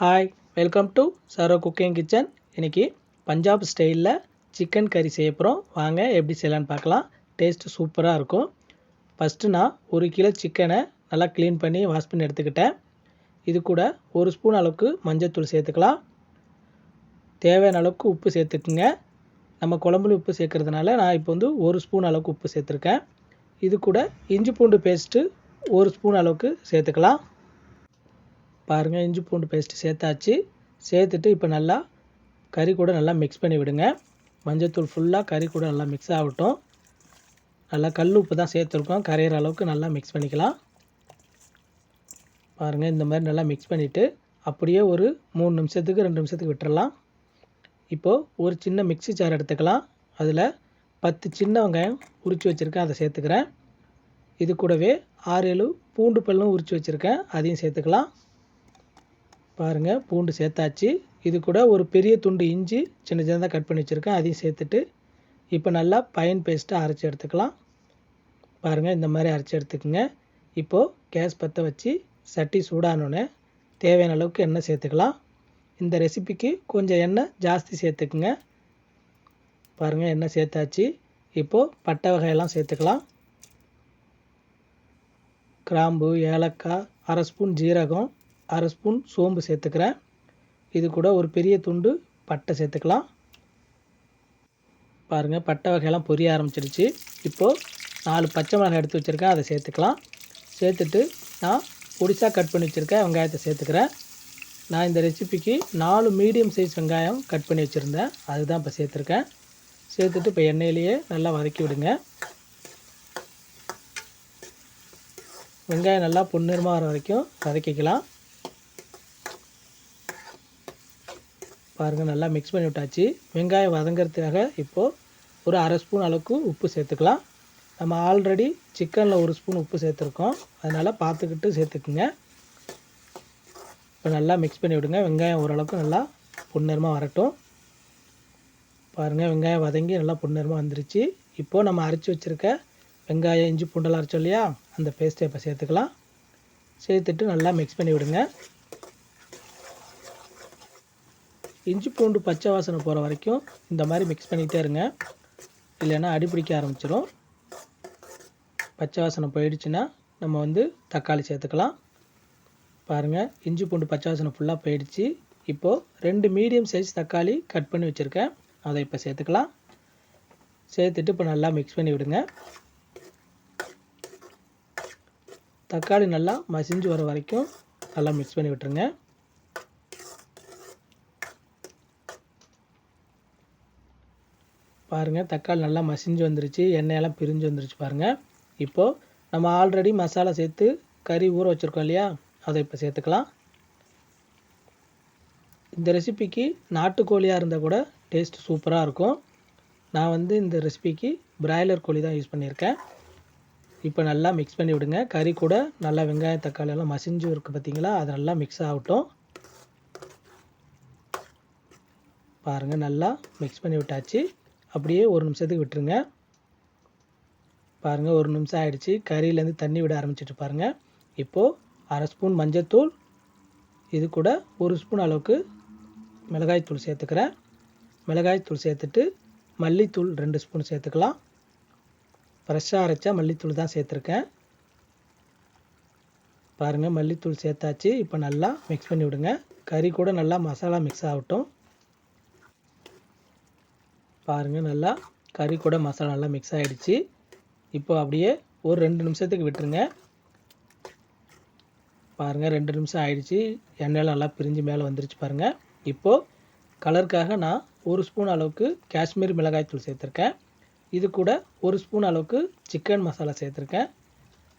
Hi welcome to Saro cooking kitchen இன்றைக்கி பஞ்சாப் ஸ்டைலில் chicken கறி செய்ய போகிறோம் வாங்க எப்படி செய்யலான்னு பார்க்கலாம். டேஸ்ட்டு சூப்பராக இருக்கும். ஃபஸ்ட்டு நான் ஒரு கிலோ சிக்கனை நல்லா க்ளீன் பண்ணி வாஷ் பண்ணி எடுத்துக்கிட்டேன். இது கூட ஒரு ஸ்பூன் அளவுக்கு மஞ்சள்தூள் சேர்த்துக்கலாம். தேவையான அளவுக்கு உப்பு சேர்த்துக்குங்க. நம்ம குழம்புல உப்பு சேர்க்குறதுனால நான் இப்போ வந்து ஒரு ஸ்பூன் அளவுக்கு உப்பு சேர்த்துருக்கேன். இது கூட இஞ்சி பூண்டு பேஸ்ட்டு ஒரு ஸ்பூன் அளவுக்கு சேர்த்துக்கலாம். பாருங்கள் இஞ்சி பூண்டு பேஸ்ட்டு சேர்த்தாச்சு. சேர்த்துட்டு இப்போ நல்லா கறி கூட நல்லா மிக்ஸ் பண்ணி விடுங்க. மஞ்சத்தூள் ஃபுல்லாக கறி கூட நல்லா மிக்ஸ் ஆகட்டும். நல்லா கல் உப்பு தான் சேர்த்துருக்கோம். கரையிற அளவுக்கு நல்லா மிக்ஸ் பண்ணிக்கலாம். பாருங்கள் இந்த மாதிரி நல்லா மிக்ஸ் பண்ணிவிட்டு அப்படியே ஒரு மூணு நிமிஷத்துக்கு ரெண்டு நிமிஷத்துக்கு விட்டுறலாம். இப்போது ஒரு சின்ன மிக்ஸி ஜார் எடுத்துக்கலாம். அதில் பத்து சின்ன வெங்காயம் உரித்து வச்சுருக்கேன் அதை சேர்த்துக்கிறேன். இது கூடவே ஆறு ஏழு பூண்டு பல்லும் உரித்து வச்சுருக்கேன் அதையும் சேர்த்துக்கலாம். பாருங்கள் பூண்டு சேர்த்தாச்சு. இது கூட ஒரு பெரிய துண்டு இஞ்சி சின்ன சின்னதாக கட் பண்ணி வச்சுருக்கேன். அதையும் சேர்த்துட்டு இப்போ நல்லா பைன் பேஸ்ட்டாக அரைச்சி எடுத்துக்கலாம். பாருங்கள் இந்த மாதிரி அரைச்சி எடுத்துக்கோங்க. இப்போது கேஸ் பற்ற வச்சு சட்டி சூடானோடனே தேவையான அளவுக்கு எண்ணெய் சேர்த்துக்கலாம். இந்த ரெசிபிக்கு கொஞ்சம் எண்ணெய் ஜாஸ்தி சேர்த்துக்குங்க. பாருங்கள் எண்ணெய் சேர்த்தாச்சு. இப்போது பட்டை வகையெல்லாம் சேர்த்துக்கலாம். கிராம்பு ஏலக்காய் அரை ஸ்பூன் ஜீரகம் அரை ஸ்பூன் சோம்பு சேர்த்துக்கிறேன். இது கூட ஒரு பெரிய துண்டு பட்டை சேர்த்துக்கலாம். பாருங்கள் பட்டை வகையெல்லாம் பொரிய ஆரம்பிச்சிருச்சு. இப்போது நாலு பச்சை மிளகாய் எடுத்து வச்சுருக்கேன் அதை சேர்த்துக்கலாம். சேர்த்துட்டு நான் பொடிசாக கட் பண்ணி வச்சுருக்கேன் வெங்காயத்தை சேர்த்துக்கிறேன். நான் இந்த ரெசிபிக்கு நாலு மீடியம் சைஸ் வெங்காயம் கட் பண்ணி வச்சுருந்தேன் அதுதான் இப்போ சேர்த்துருக்கேன். சேர்த்துட்டு இப்போ எண்ணெயிலேயே நல்லா வதக்கி விடுங்க. வெங்காயம் நல்லா பொன்னிறமாக வர வரைக்கும் வதக்கிக்கலாம். பாருங்கள் நல்லா மிக்ஸ் பண்ணி விட்டாச்சு. வெங்காயம் வதங்கிறதுக்காக இப்போது ஒரு அரை ஸ்பூன் அளவுக்கு உப்பு சேர்த்துக்கலாம். நம்ம ஆல்ரெடி சிக்கனில் ஒரு ஸ்பூன் உப்பு சேர்த்துருக்கோம். அதனால் பார்த்துக்கிட்டு சேர்த்துக்குங்க. இப்போ நல்லா மிக்ஸ் பண்ணி விடுங்க. வெங்காயம் ஓரளவுக்கு நல்லா பொன்னிறமாக வரட்டும். பாருங்கள் வெங்காயம் வதங்கி நல்லா பொன்னிறமாக வந்துருச்சு. இப்போது நம்ம அரைச்சி வச்சுருக்க வெங்காயம் இஞ்சி பூண்டெல்லாம் அரைச்சோம் இல்லையா? அந்த பேஸ்ட்டை இப்போ சேர்த்துக்கலாம். சேர்த்துட்டு நல்லா மிக்ஸ் பண்ணி விடுங்க. இஞ்சி பூண்டு பச்சை வாசனை போகிற வரைக்கும் இந்த மாதிரி மிக்ஸ் பண்ணிக்கிட்டே இருங்க. இல்லைன்னா அடிப்பிடிக்க ஆரம்பிச்சிடும் பச்சை வாசனை போயிடுச்சுன்னா நம்ம வந்து தக்காளி சேர்த்துக்கலாம். பாருங்கள் இஞ்சி பூண்டு பச்சை வாசனை ஃபுல்லாக போயிடுச்சு. இப்போது ரெண்டு மீடியம் சைஸ் தக்காளி கட் பண்ணி வச்சுருக்கேன். அதை இப்போ சேர்த்துக்கலாம். சேர்த்துட்டு இப்போ நல்லா மிக்ஸ் பண்ணி விடுங்க. தக்காளி நல்லா மசிஞ்சு வர வரைக்கும் நல்லா மிக்ஸ் பண்ணி விட்டுருங்க. பாருங்கள் தக்காளி நல்லா மசிஞ்சு வந்துருச்சு எண்ணெயெல்லாம் பிரிஞ்சு வந்துருச்சு பாருங்கள் இப்போது நம்ம ஆல்ரெடி மசாலா சேர்த்து கறி ஊற வச்சுருக்கோம் இல்லையா? அதை இப்போ சேர்த்துக்கலாம். இந்த ரெசிபிக்கு நாட்டுக்கோழியாக இருந்தால் கூட டேஸ்ட் சூப்பராக இருக்கும். நான் வந்து இந்த ரெசிபிக்கு பிராய்லர் கோழி தான் யூஸ் பண்ணியிருக்கேன். இப்போ நல்லா மிக்ஸ் பண்ணி விடுங்க. கறி கூட நல்லா வெங்காயம் தக்காளி எல்லாம் மசிஞ்சு இருக்குது பார்த்தீங்களா அது நல்லா மிக்ஸ் ஆகட்டும். பாருங்கள் நல்லா மிக்ஸ் பண்ணி விட்டாச்சு. அப்படியே ஒரு நிமிஷத்துக்கு விட்டுருங்க. பாருங்கள் ஒரு நிமிஷம் ஆகிடுச்சு கறியிலேருந்து தண்ணி விட ஆரம்பிச்சிட்டு பாருங்கள் இப்போது அரை ஸ்பூன் மஞ்சத்தூள் இது கூட ஒரு ஸ்பூன் அளவுக்கு மிளகாய்த்தூள் சேர்த்துக்கிறேன். மிளகாய்த்தூள் சேர்த்துட்டு மல்லித்தூள் ரெண்டு ஸ்பூன் சேர்த்துக்கலாம். ஃப்ரெஷ்ஷாக அரைச்சா மல்லித்தூள் தான் சேர்த்துருக்கேன். பாருங்கள் மல்லித்தூள் சேர்த்தாச்சு. இப்போ நல்லா மிக்ஸ் பண்ணி விடுங்க. கறி கூட நல்லா மசாலா மிக்ஸ் ஆகட்டும். பாருங்கள் நல்லா கறி கூட மசாலா நல்லா மிக்ஸ் ஆகிடுச்சு இப்போ அப்படியே ஒரு ரெண்டு நிமிஷத்துக்கு விட்டுருங்க. பாருங்கள் ரெண்டு நிமிஷம் ஆயிடுச்சு. எண்ணெயில் நல்லா பிரிஞ்சு மேலே வந்துருச்சு பாருங்கள் இப்போது கலருக்காக நான் ஒரு ஸ்பூன் அளவுக்கு காஷ்மீர் மிளகாய்த்தூள் சேர்த்துருக்கேன். இது கூட ஒரு ஸ்பூன் அளவுக்கு சிக்கன் மசாலா சேர்த்துருக்கேன்.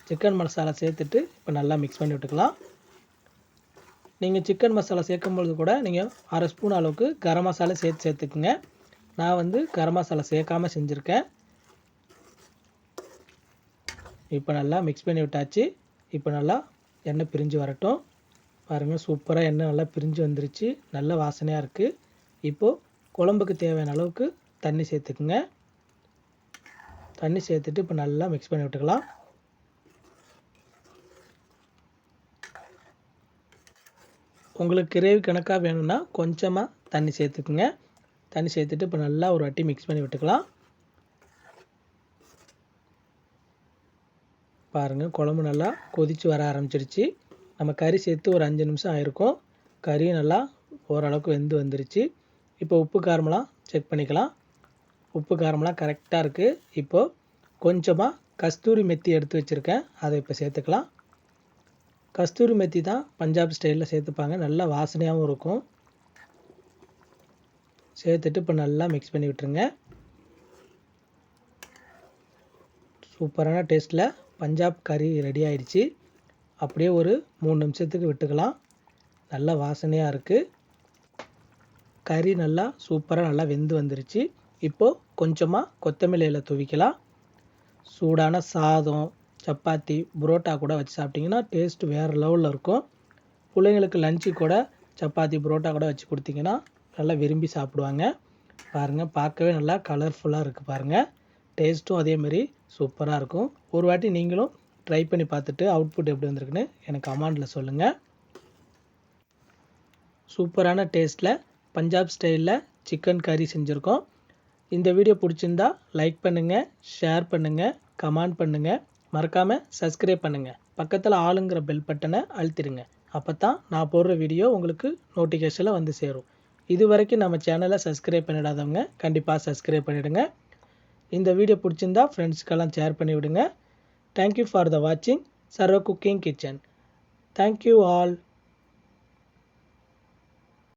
சிக்கன் மசாலா சேர்த்துட்டு இப்போ நல்லா மிக்ஸ் பண்ணி விட்டுக்கலாம். நீங்கள் சிக்கன் மசாலா சேர்க்கும் பொழுது கூட நீங்கள் அரை ஸ்பூன் அளவுக்கு கரம் மசாலா சேர்த்து சேர்த்துக்குங்க. நான் வந்து கரம் மசாலா சேர்க்காமல் செஞ்சுருக்கேன். இப்போ நல்லா மிக்ஸ் பண்ணி விட்டாச்சு. இப்போ நல்லா எண்ணெய் பிரிஞ்சு வரட்டும். பாருங்கள் சூப்பராக எண்ணெய் நல்லா பிரிஞ்சு வந்துருச்சு. நல்ல வாசனையாக இருக்குது இப்போது குழம்புக்கு தேவையான அளவுக்கு தண்ணி சேர்த்துக்குங்க. தண்ணி சேர்த்துட்டு இப்போ நல்லா மிக்ஸ் பண்ணி விட்டுக்கலாம். உங்களுக்கு கிரேவி கணக்காக வேணும்னா கொஞ்சமாக தண்ணி சேர்த்துக்குங்க. தண்ணி சேர்த்துட்டு இப்போ நல்லா ஒரு வாட்டி மிக்ஸ் பண்ணி விட்டுக்கலாம். பாருங்கள் குழம்பு நல்லா கொதித்து வர ஆரம்பிச்சிருச்சு. நம்ம கறி சேர்த்து ஒரு அஞ்சு நிமிஷம் ஆயிருக்கும். கறியும் நல்லா ஓரளவுக்கு வெந்து வந்துருச்சு. இப்போ உப்பு காரமெல்லாம் செக் பண்ணிக்கலாம். உப்பு காரமெல்லாம் கரெக்டாக இருக்குது இப்போது கொஞ்சமாக கஸ்தூரி மெத்தி எடுத்து வச்சுருக்கேன். அதை இப்போ சேர்த்துக்கலாம். கஸ்தூரி மெத்தி தான் பஞ்சாப் ஸ்டைலில் சேர்த்துப்பாங்க. நல்லா வாசனையாகவும் இருக்கும். சேர்த்துட்டு இப்போ நல்லா மிக்ஸ் பண்ணி விட்டுருங்க. சூப்பரான டேஸ்ட்டில் பஞ்சாப் கறி ரெடி ஆயிடுச்சு. அப்படியே ஒரு மூணு நிமிஷத்துக்கு விட்டுக்கலாம். நல்லா வாசனையாக இருக்குது கறி நல்லா சூப்பராக நல்லா வெந்து வந்துருச்சு. இப்போது கொஞ்சமாக கொத்தமல்லியில் துவிக்கலாம். சூடான சாதம் சப்பாத்தி புரோட்டா கூட வச்சு சாப்பிட்டிங்கன்னா டேஸ்ட் வேறு லெவலில் இருக்கும். பிள்ளைங்களுக்கு லஞ்சு கூட சப்பாத்தி புரோட்டா கூட வச்சு கொடுத்தீங்கன்னா நல்லா விரும்பி சாப்பிடுவாங்க. பாருங்கள் பார்க்கவே நல்லா கலர்ஃபுல்லாக இருக்குது பாருங்கள் டேஸ்ட்டும் அதேமாரி சூப்பராக இருக்கும். ஒரு வாட்டி நீங்களும் ட்ரை பண்ணி பார்த்துட்டு அவுட்புட் எப்படி வந்திருக்குன்னு எனக்கு கமாண்டில் சொல்லுங்கள் சூப்பரான டேஸ்ட்டில் பஞ்சாப் ஸ்டைலில் சிக்கன் கறி செஞ்சுருக்கோம். இந்த வீடியோ பிடிச்சிருந்தா லைக் பண்ணுங்கள் ஷேர் பண்ணுங்கள் கமெண்ட் பண்ணுங்கள் மறக்காமல் சப்ஸ்கிரைப் பண்ணுங்கள் பக்கத்தில் ஆளுங்கிற பெல் பட்டனை அழுத்திடுங்க. அப்போ தான் நான் போடுற வீடியோ உங்களுக்கு நோட்டிஃபிகேஷனில் வந்து சேரும். இது வரைக்கும் நம்ம சேனலை சப்ஸ்கிரைப் பண்ணிடாதவங்க கண்டிப்பாக சப்ஸ்கிரைப் பண்ணிவிடுங்க இந்த வீடியோ பிடிச்சிருந்தா ஃப்ரெண்ட்ஸ்க்கெல்லாம் ஷேர் பண்ணிவிடுங்க தேங்க்யூ ஃபார் த வாட்சிங் சர்வ குக்கிங் கிச்சன் தேங்க்யூ ஆல்